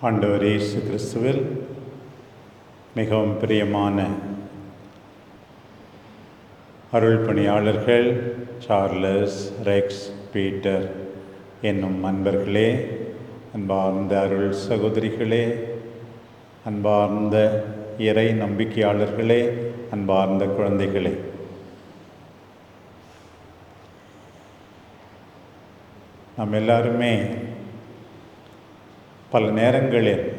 ஆண்டவர் இயேசு கிறிஸ்துவில் மிகவும் பிரியமான அருள் பணியாளர்கள் சார்லஸ் ரெக்ஸ் பீட்டர் என்னும் அன்பர்களே அன்பார்ந்த அருள் சகோதரிகளே அன்பார்ந்த இறை நம்பிக்கையாளர்களே அன்பார்ந்த குழந்தைகளே. நாம் எல்லாருமே பல நேரங்களில்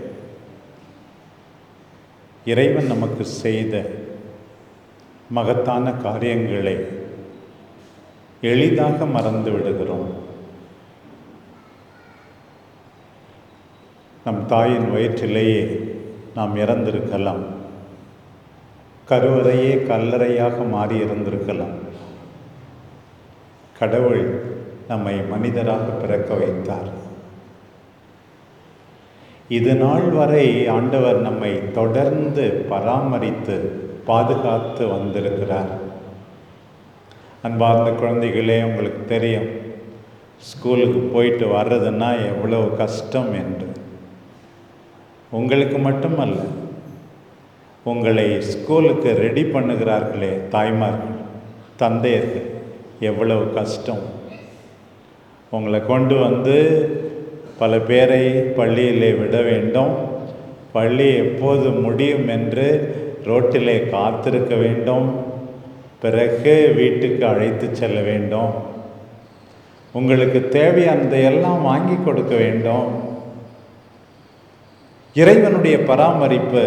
இறைவன் நமக்கு செய்த மகத்தான காரியங்களை எளிதாக மறந்து விடுகிறோம். நம் தாயின் வயிற்றிலேயே நாம் இறந்திருக்கலாம். கருவறையே கல்லறையாக மாறி இருந்திருக்கலாம். கடவுள் நம்மை மனிதராக பிறக்க வைத்தார். இது நாள் வரை ஆண்டவர் நம்மை தொடர்ந்து பராமரித்து பாதுகாத்து வந்திருக்கிறார். அன்பார்ந்த குழந்தைகளே உங்களுக்கு தெரியும் ஸ்கூலுக்கு போயிட்டு வர்றதுன்னா எவ்வளவு கஷ்டம் என்று. உங்களுக்கு மட்டுமல்ல உங்களை ஸ்கூலுக்கு ரெடி பண்ணுகிறார்களே தாய்மார்கள் தந்தையர்கள் எவ்வளவு கஷ்டம். உங்களை கொண்டு வந்து பல பேரை பள்ளியிலே விட வேண்டும். பள்ளி எப்போது முடியும் என்று ரோட்டிலே காத்திருக்க வேண்டும். பிறகு வீட்டுக்கு அழைத்து செல்ல வேண்டும். உங்களுக்கு தேவையானதை எல்லாம் வாங்கி கொடுக்க வேண்டும். இறைவனுடைய பராமரிப்பு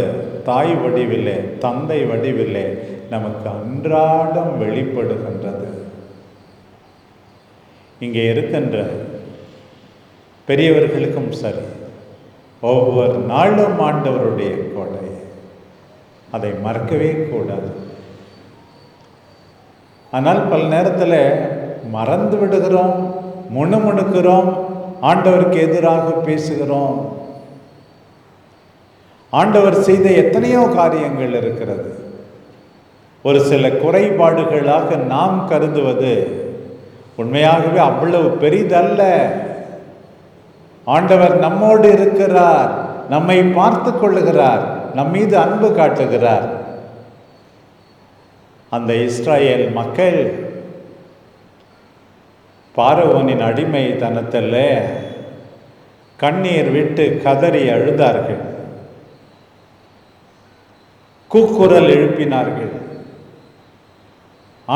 தாய் வடிவிலே தந்தை வடிவிலே நமக்கு அன்றாடம் வெளிப்படுகின்றது. இங்கே இருக்கின்ற பெரியவர்களுக்கும் சரி. ஒவ்வொரு நாளும் ஆண்டவருடைய கொடை. அதை மறக்கவே கூடாது. ஆனால் பல நேரத்தில் மறந்து விடுகிறோம் முணுமுணுக்கிறோம் ஆண்டவருக்கு எதிராக பேசுகிறோம். ஆண்டவர் செய்த எத்தனையோ காரியங்கள் இருக்கிறது. ஒரு சில குறைபாடுகளாக நாம் கருதுவது உண்மையாகவே அவ்வளவு பெரிதல்ல. ஆண்டவர் நம்மோடு இருக்கிறார் நம்மை பார்த்து கொள்ளுகிறார் நம் மீது அன்பு காட்டுகிறார். அந்த இஸ்ரேல் மக்கள் பாரவோனின் அடிமை தனத்தில் கண்ணீர் விட்டு கதறி அழுதார்கள். கூக்குரல் எழுப்பினார்கள்.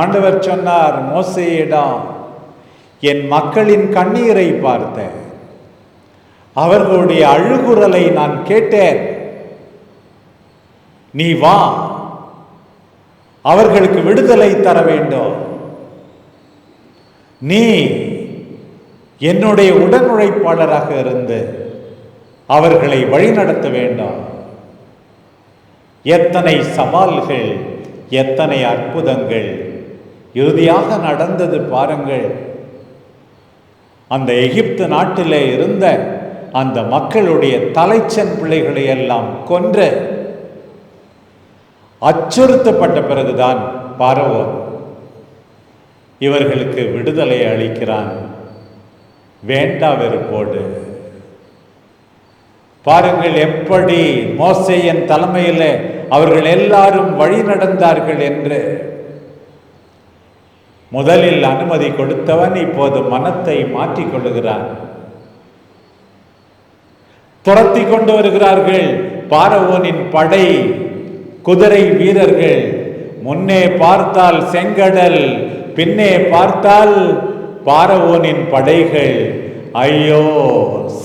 ஆண்டவர் சொன்னார் மோசையிடம் என் மக்களின் கண்ணீரை பார்த்தேன் அவர்களுடைய அழுகுரலை நான் கேட்டேன். நீ வா. அவர்களுக்கு விடுதலை தர வேண்டும். நீ என்னுடைய உடன் உழைப்பாளராக இருந்து அவர்களை வழிநடத்த வேண்டும். எத்தனை சவால்கள் எத்தனை அற்புதங்கள். இறுதியாக நடந்தது பாருங்கள். அந்த எகிப்து நாட்டிலே இருந்த அந்த மக்களுடைய தலைச்சன் பிள்ளைகளை எல்லாம் கொன்று அச்சுறுத்தப்பட்ட பிறகுதான் பரவோ இவர்களுக்கு விடுதலை அளிக்கிறான். வேண்டா வெறுப்போடு. பாருங்கள் எப்படி மோசையன் தலைமையில் அவர்கள் எல்லாரும் வழி நடந்தார்கள் என்று. முதலில் அனுமதி கொடுத்தவன் இப்போது மனத்தை மாற்றிக் கொள்ளுகிறான். துரத்தி கொண்டு வருகிறார்கள். பாரவோனின் படை குதிரை வீரர்கள். முன்னே பார்த்தால் செங்கடல் பின்னே பார்த்தால் பாரவோனின் படைகள். ஐயோ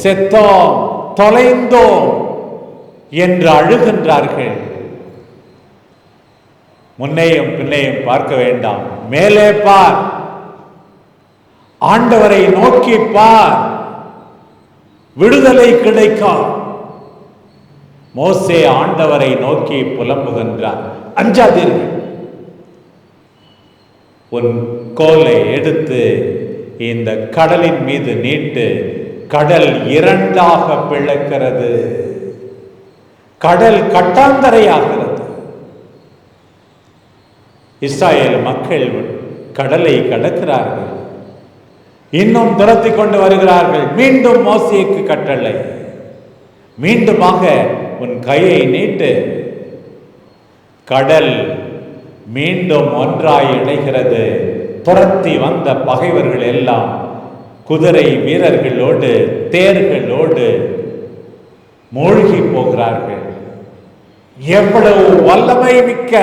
செத்தோம் தொலைந்தோம் என்று அழுகின்றார்கள். முன்னையும் பின்னையும் பார்க்க வேண்டாம். மேலே பார். ஆண்டவரை நோக்கி பார். விடுதலை கிடைக்கும் மோசே ஆண்டவரை நோக்கி புலம்புகின்றார் அஞ்சாதீர்கள். உன் கோலை எடுத்து இந்த கடலின் மீது நீட்டு கடல் இரண்டாக பிழைக்கிறது. கடல் கட்டாந்தரையாகிறது. இஸ்ராயேல் மக்கள் கடலை கடக்கிறார்கள். இன்னும் துரத்தி கொண்டு வருகிறார்கள். மீண்டும் மோசியக்கு கட்டளை. மீண்டுமாக உன் கையை நீட்டு. கடல் மீண்டும் ஒன்றாய் இணைகிறது. துரத்தி வந்த பகைவர்கள் எல்லாம் குதிரை வீரர்களோடு தேர்களோடு மூழ்கி போகிறார்கள். எவ்வளவு வல்லமை மிக்க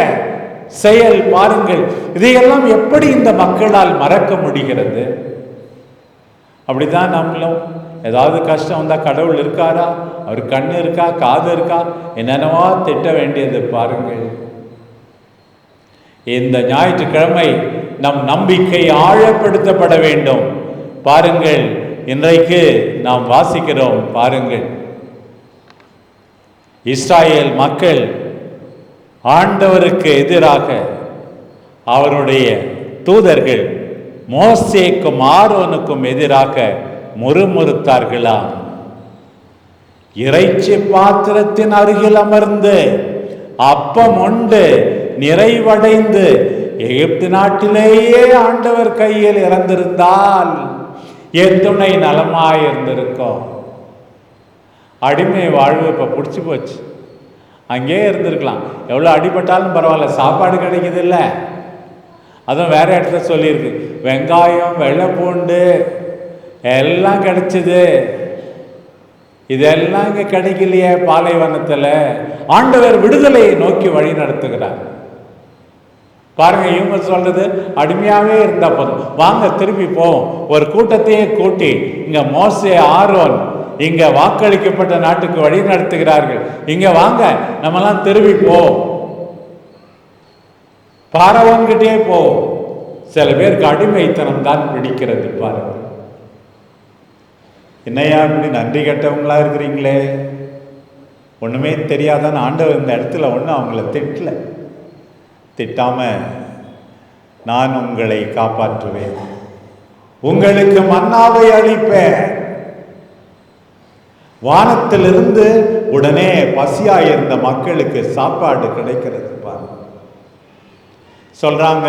செயல் பாருங்கள். இதையெல்லாம் எப்படி இந்த மக்களால் மறக்க முடிகிறது? அப்படிதான் நம்மளும் ஏதாவது கஷ்டம் வந்தால் கடவுள் இருக்காரா? அவர் கண் இருக்கா? காது இருக்கா? என்னென்னவா திட்ட வேண்டியது பாருங்கள். இந்த ஞாயிற்றுக்கிழமை நம் நம்பிக்கை ஆழப்படுத்தப்பட வேண்டும். பாருங்கள் இன்றைக்கு நாம் வாசிக்கிறோம் பாருங்கள். இஸ்ராயேல் மக்கள் ஆண்டவருக்கு எதிராக அவருடைய தூதர்கள் மோசேக்கும் ஆரோனுக்கும் எதிராக முறுமுறுத்தார்களாம் இறைச்சி பாத்திரத்தின் அருகில் அமர்ந்து அப்பம் உண்டு நிறைவடைந்து எகிப்து நாட்டிலேயே ஆண்டவர் கையில் இறந்திருந்தால் எத்துணை நலமாயிருந்திருக்கும் அடிமை வாழ்வு இப்போ பிடிச்சி போச்சு. அங்கேயே இருந்திருக்கலாம். எவ்வளோ அடிபட்டாலும் பரவாயில்ல சாப்பாடு கிடைக்குது இல்லை. அதுவும் வேறு இடத்துல சொல்லியிருக்கு. வெங்காயம் வெள்ளை பூண்டு எல்லாம் கிடைச்சிது. இதெல்லாம் இங்கே கிடைக்கலையே பாலைவனத்தில். ஆண்டவர் விடுதலையை நோக்கி வழி நடத்துகிறார். பாருங்க இவங்க சொல்றது அடிமையாகவே இருந்தா போதும். வாங்க திரும்பி போவோம். ஒரு கூட்டத்தையே கூட்டி இங்க மோசே ஆர்வன் இங்க வாக்களிக்கப்பட்ட நாட்டுக்கு வழி நடத்துகிறார்கள். இங்க வாங்க நம்மலாம் திரும்பி போவோம் பாரவன்கிட்டே போ. சில பேருக்கு அடிமைத்தனம் தான் பிடிக்கிறது பாருங்க என்னையா இப்படி நன்றி கெட்டவங்களா இருக்கிறீங்களே? ஒண்ணுமே தெரியாதான்னு ஆண்டவர் இந்த இடத்துல ஒன்றும் அவங்கள திட்டல. திட்டாம நான் உங்களை காப்பாற்றுவேன். உங்களுக்கு மன்னாவை அளிப்பேன். வானத்திலிருந்து உடனே பசியாயிருந்த மக்களுக்கு சாப்பாடு கிடைக்கிறது. சொல்கிறாங்க சொல்றாங்க.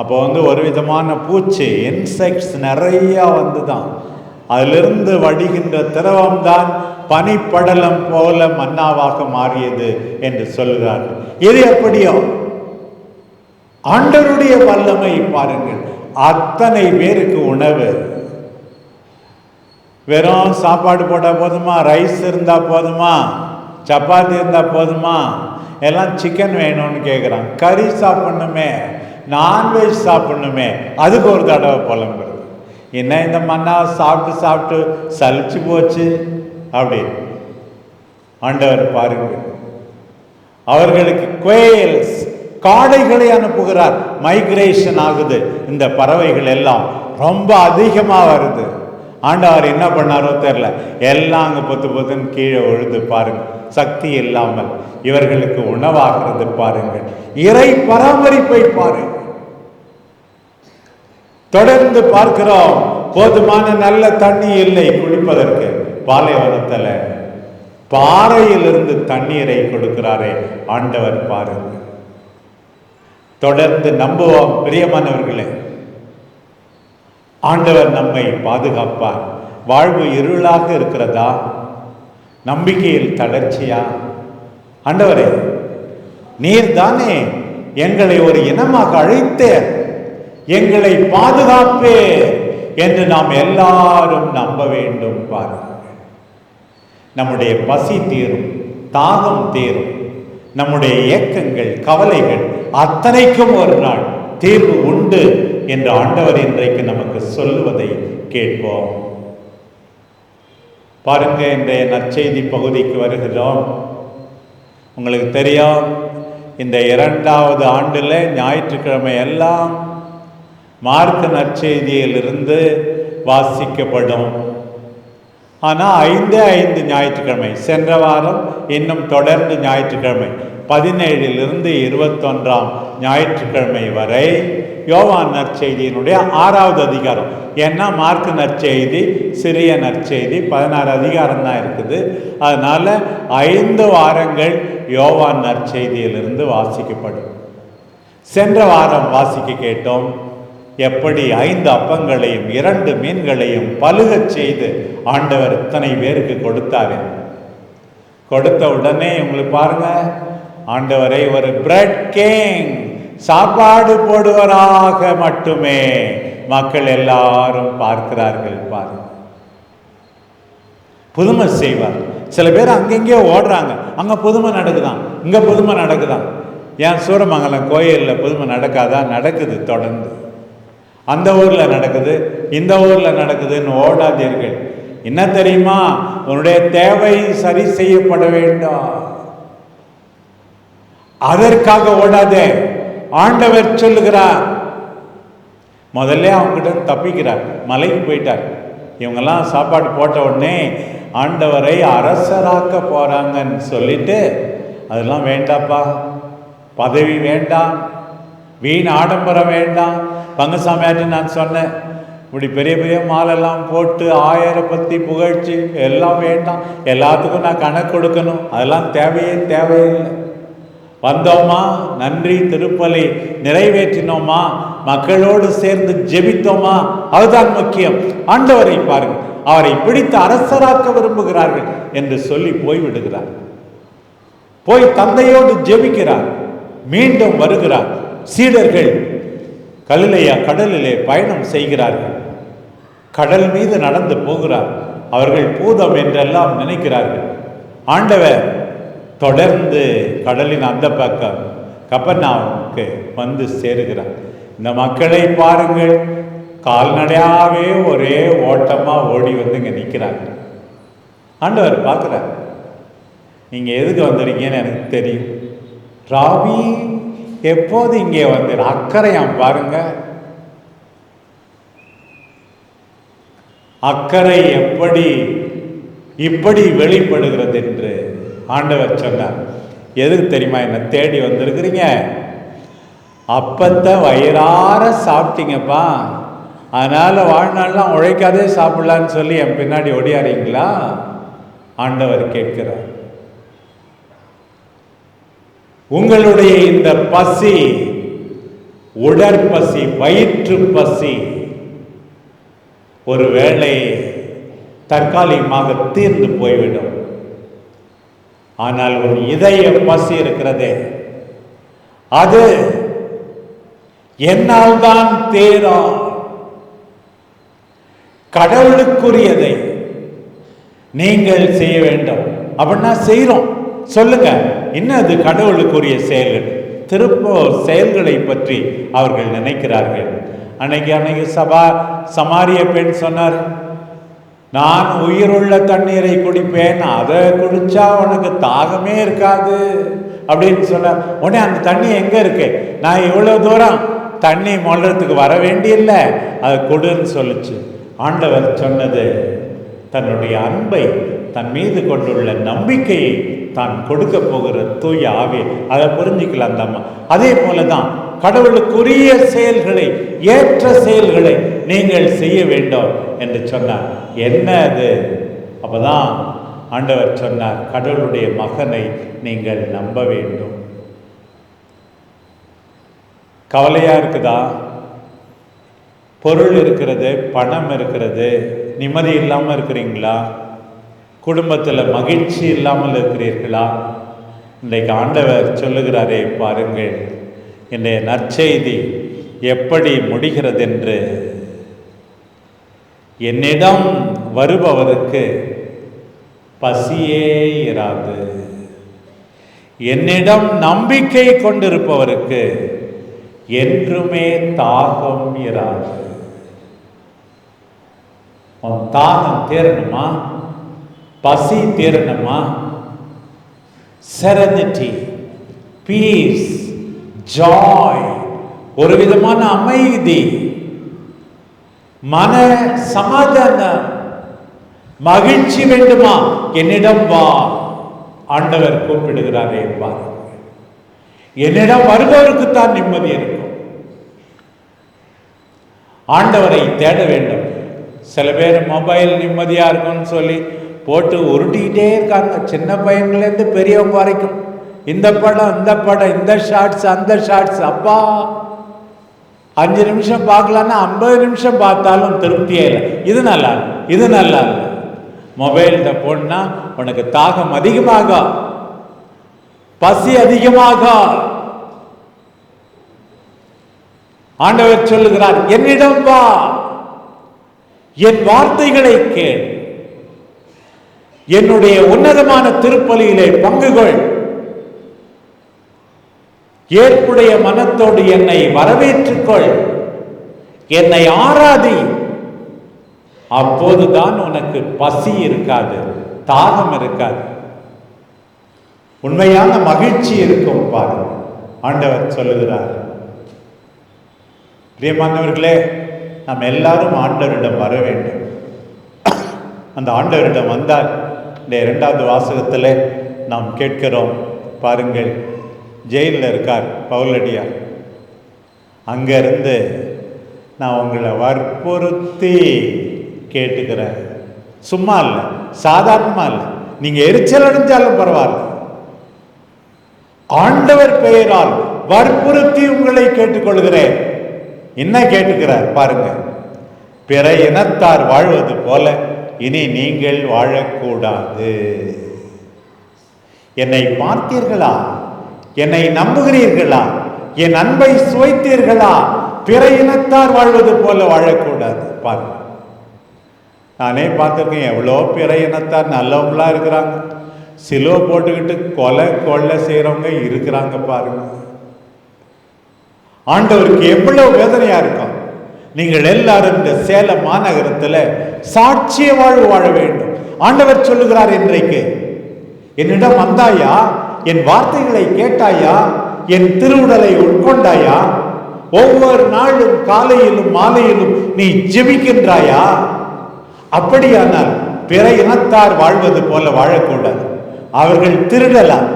அப்போ வந்து ஒரு விதமான பூச்சி இன்செக்ட்ஸ் நிறைய வந்துதான். அதிலிருந்து வடிகின்ற திரவம் தான் பனிப்படலம் போல மன்னாவாக மாறியது என்று சொல்கிறார்கள். இது எப்படியோ? ஆண்டருடைய வல்லமை பாருங்கள். அத்தனை பேருக்கு உணவு. வெறும் சாப்பாடு போட்டால் போதுமா? ரைஸ் இருந்தால் போதுமா? சப்பாத்தி இருந்தால் போதுமா? எல்லாம் சிக்கன் வேணும்னு கேட்குறான் கறி சாப்பிடணுமே நான்வெஜ் சாப்பிடணுமே அதுக்கு ஒரு தடவை புலம்புறது. என்ன இந்த மண்ணா சாப்பிட்டு சாப்பிட்டு சலிச்சு போச்சு? அப்படின்னு ஆண்டவர் பாருங்கள் அவர்களுக்கு குவேல்ஸ் காடைகளை அனுப்புகிறார். மைக்ரேஷன் ஆகுது. இந்த பறவைகள் எல்லாம் ரொம்ப அதிகமாக வருது. ஆண்டவர் என்ன பண்ணாரோ தெரியல. எல்லாம் அங்கே பொத்து பொத்துன்னு கீழே விழுந்து பாருங்க. சக்தி இல்லாமல் இவர்களுக்கு உணவாகிறது பாருங்கள். இறை பராமரிப்பை பாருங்கள். தொடர்ந்து பார்க்கிறோம். போதுமான நல்ல தண்ணி இல்லை குடிப்பதற்கு பாலைவனத்தில் பாறையிலிருந்து தண்ணீரை கொடுக்கிறாரே ஆண்டவர் பாருங்க தொடர்ந்து நம்புவோம். பிரியமானவர்களே ஆண்டவர் நம்மை பாதுகாப்பார். வாழ்வு இருளாக இருக்கிறதா? நம்பிக்கையில் தளர்ச்சியா? ஆண்டவரே நீர் தானே எங்களை ஒரு இனமாக அழைத்தே எங்களை பாதுகாப்பே என்று நாம் எல்லாரும் நம்ப வேண்டும் பாருங்கள். நம்முடைய பசி தீரும் தாகம் தீரும் நம்முடைய ஏக்கங்கள் கவலைகள் அத்தனைக்கும் ஒரு நாள் தீர்வு உண்டு. என்று ஆண்டவர் இன்றைக்கு நமக்கு சொல்லுவதை கேட்போம். பாருங்க இன்றைய நற்செய்தி பகுதிக்கு வருகிறோம். உங்களுக்கு தெரியும் இந்த இரண்டாவது ஆண்டில் ஞாயிற்றுக்கிழமை எல்லாம் மார்க்க நற்செய்தியிலிருந்து வாசிக்கப்படும். ஆனால் ஐந்து ஐந்து ஞாயிற்றுக்கிழமை சென்ற வாரம் இன்னும் தொடர்ந்து ஞாயிற்றுக்கிழமை. பதினேழிலிருந்து இருபத்தொன்றாம் ஞாயிற்றுக்கிழமை வரை யோவான் நற்செய்தியினுடைய ஆறாவது அதிகாரம். ஏன்னா மார்க் நற்செய்தி சிறிய நற்செய்தி பதினாறு அதிகாரம் தான் இருக்குது. அதனால் ஐந்து வாரங்கள் யோவான் நற்செய்தியிலிருந்து வாசிக்கப்படும். சென்ற வாரம் வாசிக்க கேட்டோம் எப்படி ஐந்து அப்பங்களையும் இரண்டு மீன்களையும் பழுகச் செய்து ஆண்டவர் இத்தனை பேருக்கு கொடுத்தாரு கொடுத்த உடனே உங்களுக்கு பாருங்க ஆண்டவரை ஒரு பிரெட் கேங் சாப்பாடு போடுவராக மட்டுமே மக்கள் எல்லாரும் பார்க்கிறார்கள் பாருங்க. புதுமை செய்வார். சில பேர் அங்கெங்கே ஓடுறாங்க. அங்க புதுமை நடக்குதான். இங்க புதுமை நடக்குதான். ஏன் சூரமங்கலம் கோயிலில் புதுமை நடக்காதா? நடக்குது தொடர்ந்து. அந்த ஊர்ல நடக்குது இந்த ஊர்ல நடக்குதுன்னு ஓடாதீர்கள். என்ன தெரியுமா? உன்னுடைய தேவை சரி செய்யப்பட வேண்டாம். அதற்காக ஓடாதே. ஆண்டவர் சொல்லுகிறார். முதல்ல அவங்ககிட்ட தப்பிக்கிறார். மலைக்கு போயிட்டார். இவங்கெல்லாம் சாப்பாடு போட்ட உடனே ஆண்டவரை அரசராக்க போகிறாங்கன்னு சொல்லிட்டு அதெல்லாம் வேண்டாப்பா. பதவி வேண்டாம். வீண் ஆடம்பரம் வேண்டாம். பங்குசாமியார்ட்டு நான் சொன்னேன். இப்படி பெரிய பெரிய மாலெல்லாம் போட்டு ஆயிரம் பற்றி புகழ்ச்சி எல்லாம் வேண்டாம். எல்லாத்துக்கும் நான் கணக்கு கொடுக்கணும். அதெல்லாம் தேவையே தேவையில்லை. வந்தோமா நன்றி திருப்பலி நிறைவேற்றினோமா மக்களோடு சேர்ந்து ஜெபித்தோமா அதுதான் முக்கியம். ஆண்டவரை பாருங்க அவரை பிடித்து அரசராக்க விரும்புகிறார்கள் என்று சொல்லி போய்விடுகிறார். போய் தந்தையோடு ஜெபிக்கிறார் மீண்டும் வருகிறார். சீடர்கள் கலிலையா கடலிலே பயணம் செய்கிறார்கள். கடல் மீது நடந்து போகிறார். அவர்கள் பூதம் என்றெல்லாம் நினைக்கிறார்கள். ஆண்டவர் தொடர்ந்து கடலின் அந்த பக்கம் கப்பர்நாவுக்கு வந்து சேருகிறார். இந்த மக்களை பாருங்கள் கால்நடையாகவே ஒரே ஓட்டமாக ஓடி வந்து இங்கே நிற்கிறாங்க ஆண்டவர் பார்க்குறார். நீங்கள் எதுக்கு வந்திருக்கீங்கன்னு எனக்கு தெரியும். ராபி எப்போது இங்கே வந்து அக்கறையாம் பாருங்க. அக்கறை எப்படி இப்படி வெளிப்படுகிறது என்று ஆண்டவர் சொன்னார். எதுக்கு தெரியுமா என்ன தேடி வந்திருக்கிறீங்க? அப்பத்தை வயிறார சாப்பிட்டீங்கப்பா. அதனால் வாழ்நாள்லாம் உழைக்காதே சாப்பிட்லான்னு சொல்லி என் பின்னாடி ஒடியாறீங்களா ஆண்டவர் கேட்கிறார். உங்களுடைய இந்த பசி உடற்பசி வயிற்று பசி ஒருவேளை தற்காலிகமாக தீர்ந்து போய்விடும். ஆனால் ஒரு இதய பசி இருக்கிறதே. அது என்னால் தான் தேரும் கடவுளுக்குரியதை நீங்கள் செய்ய வேண்டும். அப்படின்னா செய்கிறோம் சொல்லுங்க என்ன அது கடவுளுக்குரிய செயல்கள் திருப்ப செயல்களை பற்றி அவர்கள் நினைக்கிறார்கள். அன்னைக்கு அன்னைக்கு சபா சமாரிய பெண் சொன்னார் நான் உயிருள்ள தண்ணீரை குடிப்பேன் அதை குடிச்சா உனக்கு தாகமே இருக்காது அப்படின்னு சொல்ல உடனே அந்த தண்ணி எங்க இருக்கு? நான் இவ்வளோ தூரம் தண்ணி மொல்றதுக்கு வர வேண்டியில்லை அதை கொடுன்னு சொல்லிச்சு. ஆண்டவர் சொன்னது தன்னுடைய அன்பை தன் மீது கொண்டுள்ள நம்பிக்கையை தான் கொடுக்க போகிற தூய ஆவி. அதை புரிஞ்சுக்கலாம் அந்த அம்மா. அதே போல தான் கடவுளுக்குரிய செயல்களை ஏற்ற செயல்களை நீங்கள் செய்ய வேண்டும். என்று சொன்னார். என்ன அது? அப்பதான் ஆண்டவர் சொன்னார் கடவுளுடைய மகனை நீங்கள் நம்ப வேண்டும். கவலையாக இருக்குதா? பொருள் இருக்கிறது பணம் இருக்கிறது நிம்மதி இல்லாமல் இருக்கிறீங்களா? குடும்பத்தில் மகிழ்ச்சி இல்லாமல் இருக்கிறீர்களா? இன்றைக்கு ஆண்டவர் சொல்லுகிறாரே பாருங்கள். இன்றைய நற்செய்தி எப்படி முடிகிறது என்று என்னிடம் வருபவருக்கு பசியே இராது. என்னிடம் நம்பிக்கை கொண்டிருப்பவருக்கு என்றுமே தாகம் இராது. உன் தாகம் தீரணுமா பசி தீரணுமா செரனிட்டி பீஸ் ஜாய் ஒரு விதமான அமைதி. மன சமாதானம். மகிழ்ச்சி வேண்டுமா? என்னிடம் வா. ஆண்டவர் கூப்பிடுகிறாரே பாருங்கள் என்னிடம் வருபவருக்கு தான் நிம்மதி இருக்கும். ஆண்டவரை தேட வேண்டும். சில பேர் மொபைல் நிம்மதியா இருக்கும்னு சொல்லி போட்டு உருட்டிக்கிட்டே இருக்காங்க. சின்ன பையன்லேருந்து பெரியவங்க வரைக்கும். இந்த படம் இந்த படம் இந்த ஷார்ட்ஸ் அந்த ஷார்ட்ஸ் அப்பா. அஞ்சு நிமிஷம் பார்க்கலான்னா ஐம்பது நிமிஷம் பார்த்தாலும் திருப்தியே இல்லை. இது நல்லா இது நல்லா இல்லை மொபைல்ல உனக்கு தாகம் அதிகமாக? பசி அதிகமாக? ஆண்டவர் சொல்லுகிறார் என்னிடம் வா. என் வார்த்தைகளை கேள். என்னுடைய உன்னதமான திருப்பலியிலே பங்குகள். ஏற்புடைய மனத்தோடு என்னை வரவேற்றுக்கொள். என்னை ஆராதி. அப்போதுதான் உனக்கு பசி இருக்காது தாகம் இருக்காது. உண்மையான மகிழ்ச்சி இருக்கும் பாருங்க. ஆண்டவர் சொல்லுகிறார். பிரியமானவர்களே நாம் எல்லாரும் ஆண்டவரிடம் வர வேண்டும். அந்த ஆண்டவரிடம் வந்தால் இந்த இரண்டாவது வாசகத்தில் நாம் கேட்கிறோம் பாருங்கள். ஜெயிலில் இருக்கார் பவுலடியார் அங்கேருந்து நான் உங்களை வற்புறுத்தி கேட்டுக்கிறேன். சும்மா இல்லை சாதாரணமாக இல்லை. நீங்கள் எரிச்சல் அடைஞ்சாலும் பரவாயில்ல. ஆண்டவர் பெயரால் வற்புறுத்தி உங்களை கேட்டுக்கொள்கிறேன். என்ன கேட்டுக்கிறார் பாருங்க. பிற இனத்தார் வாழ்வது போல இனி நீங்கள் வாழக்கூடாது. என்னை பார்த்தீர்களா? என்னை நம்புகிறீர்களா? என் அன்பை சுவைத்தீர்களா? பிற இனத்தார் வாழ்வது போல வாழக்கூடாது. பாருங்க. நானே பார்த்துருக்கேன் எவ்வளோ பிற இனத்தார் நல்லவங்களா இருக்கிறாங்க. சிலுவை போட்டுக்கிட்டு கொலை கொள்ளை செய்கிறவங்க இருக்கிறாங்க பாருங்க. ஆண்டவருக்கு எவ்வளோ வேதனையா இருக்கும். நீங்கள் எல்லாரும் இந்த சேலம் மாநகரத்தில் சாட்சிய வாழ்வு வாழ வேண்டும். ஆண்டவர் சொல்லுகிறார் இன்றைக்கு என்னிடம் வந்தாயா? என் வார்த்தைகளை கேட்டாயா? என் திருவுடலை உட்கொண்டாயா? ஒவ்வொரு நாளும் காலையிலும் மாலையிலும் நீ ஜெபிக்கின்றாயா? அப்படியானால் பிற இனத்தார் வாழ்வது போல வாழக்கூடாது. அவர்கள் திருடலாம்.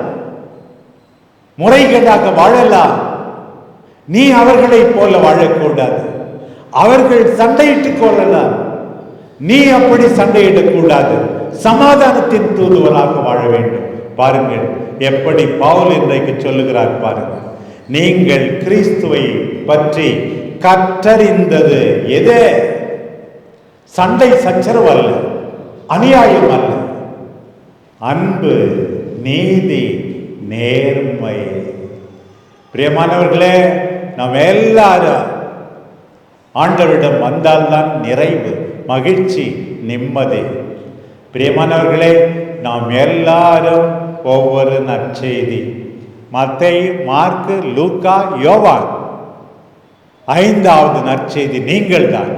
முறைகேடாக வாழலாம். நீ அவர்களைப் போல வாழக்கூடாது. அவர்கள் சண்டையிட்டுக் கொள்ளலாம். நீ அப்படி சண்டையிடக்கூடாது. சமாதானத்தின் தூதுவராக வாழ வேண்டும். பாருங்கள். எப்படி பவுல் இன்றைக்கு சொல்லுகிறார் பாருங்கள். நீங்கள் கிறிஸ்துவை பற்றி கற்றறிந்தது எது? சண்டை சச்சரவு அல்ல அநியாயம் அல்ல. அன்பு நீதி நேர்மை. பிரியமானவர்களே நாம் எல்லாரும் ஆண்டவரிடம் வந்தால்தான் நிறைவு மகிழ்ச்சி நிம்மதி. பிரியமானவர்களே நாம் எல்லாரும் ஒவ்வொரு நற்செய்தி. மத்தை மார்க்கு லூக்கா யோவான். ஐந்தாவது நற்செய்தி நீங்கள் தான்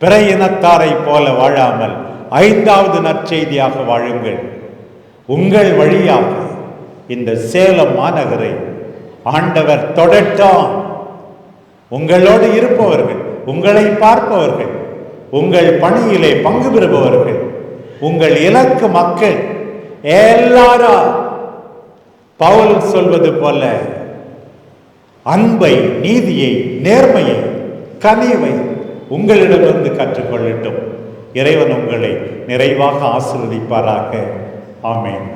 பிற இனத்தாரை போல வாழாமல் ஐந்தாவது நற்செய்தியாக வாழுங்கள். உங்கள் வழியாக இந்த சேலம் மாநகரை ஆண்டவர் தொடட்டும். உங்களோடு இருப்பவர்கள் உங்களை பார்ப்பவர்கள் உங்கள் பணியிலே பங்கு பெறுபவர்கள் உங்கள் இலக்கு மக்கள் எல்லாரா பவுல் சொல்வது போல அன்பை நீதியை நேர்மையை கனிவை உங்களிடமிருந்து கற்றுக்கொள்ளட்டும். இறைவன் உங்களை நிறைவாக ஆசிர்வதிப்பாராக. ஆமேன்.